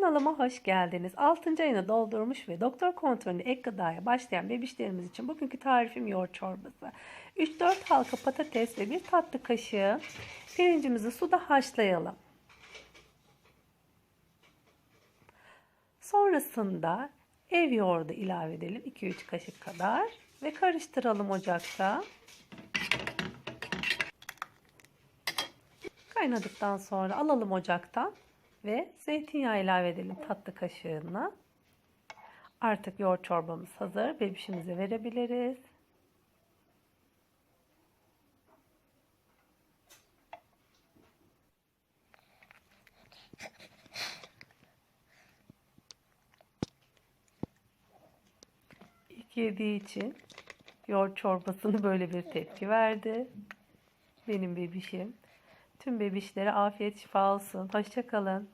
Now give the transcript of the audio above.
Kanalıma hoş geldiniz. 6. ayını doldurmuş ve doktor kontrolünde ek gıdaya başlayan bebişlerimiz için bugünkü tarifim yoğurt çorbası. 3-4 halka patates ve bir tatlı kaşığı pirincimizi suda haşlayalım. Sonrasında ev yoğurdu ilave edelim 2-3 kaşık kadar ve karıştıralım ocakta. Kaynadıktan sonra alalım ocaktan ve zeytinyağı ilave edelim tatlı kaşığına. Artık yoğurt çorbamız hazır. Bebişimize verebiliriz. İlk yediği için yoğurt çorbasını böyle bir tepki verdi. Benim bebişim. Tüm bebişlere afiyet şifa olsun. Hoşçakalın.